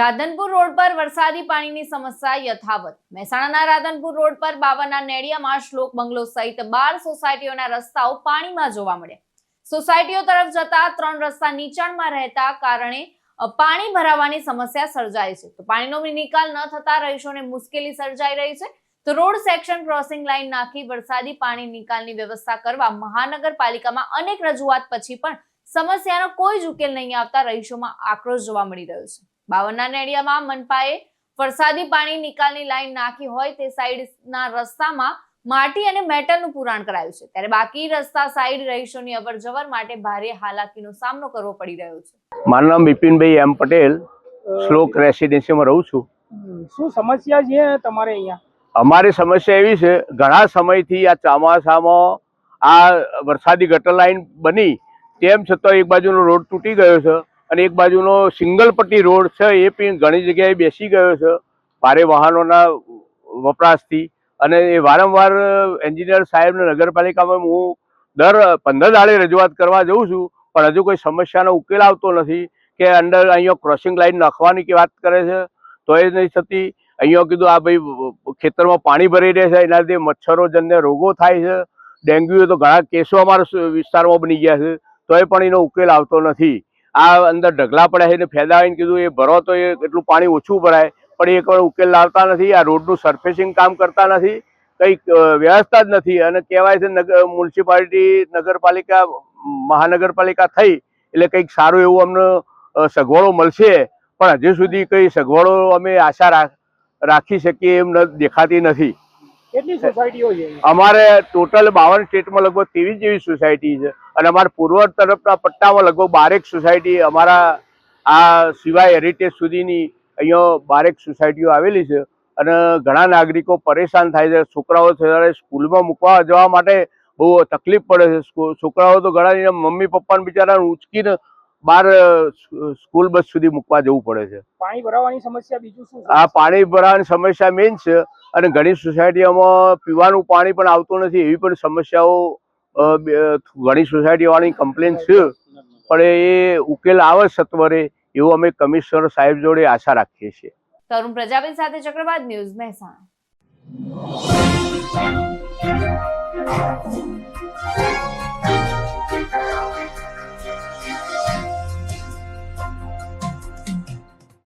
Radhanpur road પર વરસાદી પાણીની સમસ્યા યથાવત. મહેસાણાના રાધનપુર રોડ પર બાવાના નેડિયામાં શ્લોક બંગલો સહિત બાર સોસાયટીઓના રસ્તાઓ પાણીમાં જોવા મળ્યા. સોસાયટીઓ તરફ જતા ત્રણ રસ્તા નીચાણમાં રહેતા કારણે પાણી ભરાવાની સમસ્યા સર્જાય છે. તો પાણીનો નિકાલ ન થતા રહીશોને મુશ્કેલી સર્જાઈ રહી છે. તો રોડ સેક્શન ક્રોસિંગ લાઇન નાખી વરસાદી પાણી નિકાલની વ્યવસ્થા કરવા મહાનગરપાલિકામાં અનેક રજૂઆત પછી પણ સમસ્યાનો કોઈ જ ઉકેલ નહીં આવતા રહીશોમાં આક્રોશ જોવા મળી રહ્યો છે. બાવનના નેડિયામાં મનપાએ વરસાદી પાણી નિકાલની લાઈન નાખી હોય તે સાઈડના રસ્તામાં માટી અને મેટલનું પુરાણ કરાયું છે. ત્યારે બાકી રસ્તા સાઈડ રહીશોની અવરજવર માટે ભારે હાલાકીનો સામનો કરવો પડી રહ્યો છે. મારું નામ બિપિનભાઈ એમ પટેલ શ્લોક રેસિડેન્સીમાં રહું છું. શું સમસ્યા છે તમારે અહીંયા? અમારી સમસ્યા એવી છે ઘણા સમયથી આ ચોમાસામાં આ વરસાદી ગટર લાઈન બની તેમ છતાં એક બાજુનો રોડ તૂટી ગયો છે. અને એક બાજુનો સિંગલ પટ્ટી રોડ છે, એ પણ ઘણી જગ્યાએ બેસી ગયો છે, ભારે વાહનોના વપરાશથી. અને એ વારંવાર એન્જિનિયર સાહેબને નગરપાલિકામાં હું દર પંદર દાડે રજૂઆત કરવા જઉં છું, પણ હજુ કોઈ સમસ્યાનો ઉકેલ આવતો નથી કે અંદર અહીંયા ક્રોસિંગ લાઇન નાખવાની કે વાત કરે છે, તો એ નહીં થતી. અહીંયા કીધું, આ ભાઈ, ખેતરમાં પાણી ભરી રહે છે એનાથી મચ્છરોજન્ય રોગો થાય છે ડેન્ગ્યુ તો ઘણા કેસો અમારા વિસ્તારમાં બની ગયા છે, તોય પણ એનો ઉકેલ આવતો નથી. આ અંદર ઢગલા પડ્યા છે ફેદાવીને કીધું, એ ભરો તો એટલું પાણી ઓછું ભરાય. પણ એ કોઈ ઉકેલ લાવતા નથી, આ રોડનું સરફેસિંગ કામ કરતા નથી, કંઈક વ્યવસ્થા જ નથી. અને કહેવાય છે મ્યુનિસિપાલિટી નગરપાલિકા, મહાનગરપાલિકા થઈ, એટલે કંઈક સારું એવું અમને સગવડો મળશે. પણ હજુ સુધી કંઈ સગવડો અમે આશા રાખ- રાખી શકીએ એમ દેખાતી નથી. અમારે ટોટલ બાવન સ્ટેટમાં લગભગ ત્રેવીસ જેવી સોસાયટી છે. અને અમારા પૂર્વ તરફના પટ્ટામાં લગભગ બારેક સોસાયટી અમારા આ સિવાય હેરિટેજ સુધીની અહીંયા બારેક સોસાયટીઓ આવેલી છે. અને ઘણા નાગરિકો પરેશાન થાય છે. છોકરાઓ જ્યારે સ્કૂલમાં મૂકવા જવા માટે બહુ તકલીફ પડે છે. છોકરાઓ તો ઘણા મમ્મી પપ્પાને બિચારાને ઉચકીને બહાર સ્કૂલ બસ સુધી મૂકવા જવું પડે છે. પાણી ભરાવાની સમસ્યા બીજું શું આ પાણી ભરાવાની સમસ્યા મેઇન છે અને ઘણી સોસાયટીઓમાં પીવાનું પાણી પણ આવતું નથી એવી પણ સમસ્યાઓ ઘણી સોસાયટીઓની કમ્પ્લેન છે. પણ એ ઉકેલ આવે સત્વરે એવું અમે કમિશનર સાહેબ જોડે આશા રાખીએ છીએ. તરુણ પ્રજાપતિ સાથે ચક્રવાત ન્યૂઝ મહેસાણા.